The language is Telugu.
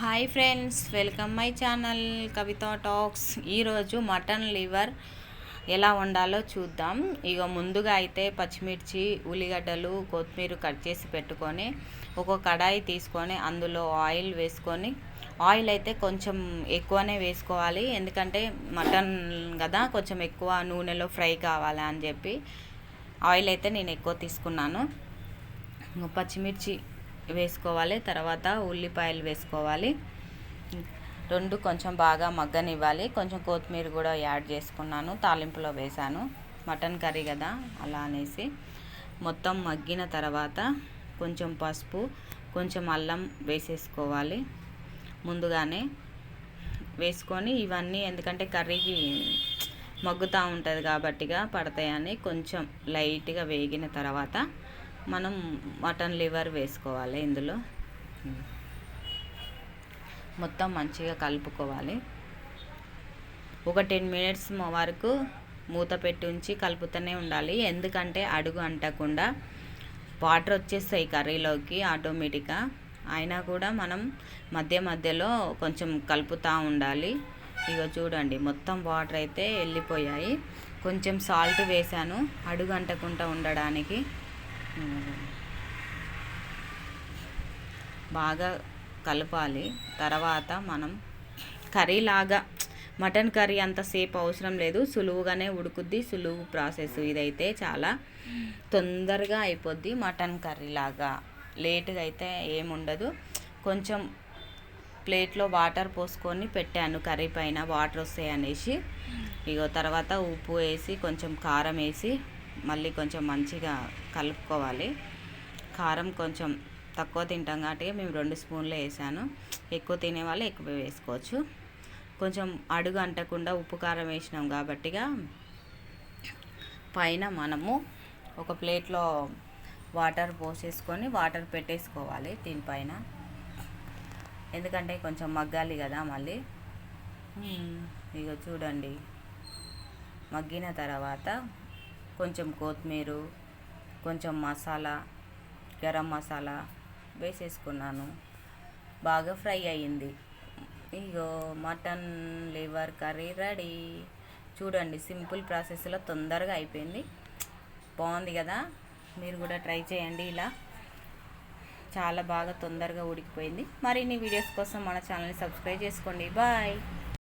Hi friends welcome my channel Kavitha talks. ఈరోజు మటన్ లివర్ ఎలా వండాలో చూద్దాం. ఇక ముందుగా అయితే పచ్చిమిర్చి ఉల్లిగడ్డలు కొత్తిమీర కట్ చేసి పెట్టుకొని ఒక కడాయి తీసుకొని అందులో ఆయిల్ వేసుకొని ఆయిల్ అయితే కొంచెం ఎక్కువనే వేసుకోవాలి. ఎందుకంటే మటన్ కదా కొంచెం ఎక్కువ నూనెలో ఫ్రై కావాలి అని చెప్పి ఆయిల్ అయితే నేను ఎక్కువ తీసుకున్నాను. పచ్చిమిర్చి వేసుకోవాలి. తర్వాత ఉల్లిపాయలు వేసుకోవాలి. రెండు కొంచెం బాగా మగ్గనివ్వాలి. కొంచెం కొత్తిమీర కూడా యాడ్ చేసుకున్నాను. తాలింపులో వేశాను. మటన్ కర్రీ కదా అలా అనేసి. మొత్తం మగ్గిన తర్వాత కొంచెం పసుపు కొంచెం అల్లం వేసేసుకోవాలి. ముందుగానే వేసుకొని ఇవన్నీ ఎందుకంటే కర్రీకి మగ్గుతూ ఉంటుంది కాబట్టిగా పడతాయని కొంచెం లైట్గా వేగిన తర్వాత మనం మటన్ లివర్ వేసుకోవాలి ఇందులో. మొత్తం మంచిగా కలుపుకోవాలి. ఒక టెన్ మినిట్స్ వరకు మూత పెట్టి ఉంచి కలుపుతూనే ఉండాలి. ఎందుకంటే అడుగు అంటకుండా వాటర్ వచ్చేస్తాయి కర్రీలోకి ఆటోమేటిక్గా. అయినా కూడా మనం మధ్య మధ్యలో కొంచెం కలుపుతూ ఉండాలి. ఇక చూడండి మొత్తం వాటర్ అయితే వెళ్ళిపోయాయి. కొంచెం సాల్ట్ వేసాను అడుగు అంటకుండా ఉండడానికి. బాగా కలపాలి. తర్వాత మనం కర్రీలాగా మటన్ కర్రీ అంతసేపు అవసరం లేదు. సులువుగానే ఉడుకుద్ది. సులువు ప్రాసెస్ ఇదైతే చాలా తొందరగా అయిపోద్ది మటన్ కర్రీ లాగా. లేటుగా అయితే ఏముండదు. కొంచెం ప్లేట్లో వాటర్ పోసుకొని పెట్టాను కర్రీ పైన. వాటర్ వస్తాయి అనేసి ఇగో తర్వాత ఉప్పు వేసి కొంచెం కారం వేసి మళ్ళీ కొంచెం మంచిగా కలుపుకోవాలి. కారం కొంచెం తక్కువ తింటాం కాబట్టి మేము రెండు స్పూన్లు వేసాను. ఎక్కువ తినే వాళ్ళు ఎక్కువ వేసుకోవచ్చు. కొంచెం అడుగు అంటకుండా ఉప్పు కారం వేసినాం కాబట్టిగా పైన మనము ఒక ప్లేట్లో వాటర్ పోసేసుకొని వాటర్ పెట్టేసుకోవాలి దీనిపైన ఎందుకంటే కొంచెం మగ్గాలి కదా మళ్ళీ. ఇక చూడండి. మగ్గిన తర్వాత కొంచెం కొత్తిమీర కొంచెం మసాలా గరం మసాలా వేసేసుకున్నాను. బాగా ఫ్రై అయ్యింది. ఇగో మటన్ లివర్ కర్రీ రెడీ. చూడండి సింపుల్ ప్రాసెస్లో తొందరగా అయిపోయింది. బాగుంది కదా? మీరు కూడా ట్రై చేయండి ఇలా. చాలా బాగా తొందరగా ఉడికిపోయింది. మరిన్ని వీడియోస్ కోసం మన ఛానల్ని సబ్స్క్రైబ్ చేసుకోండి. బాయ్.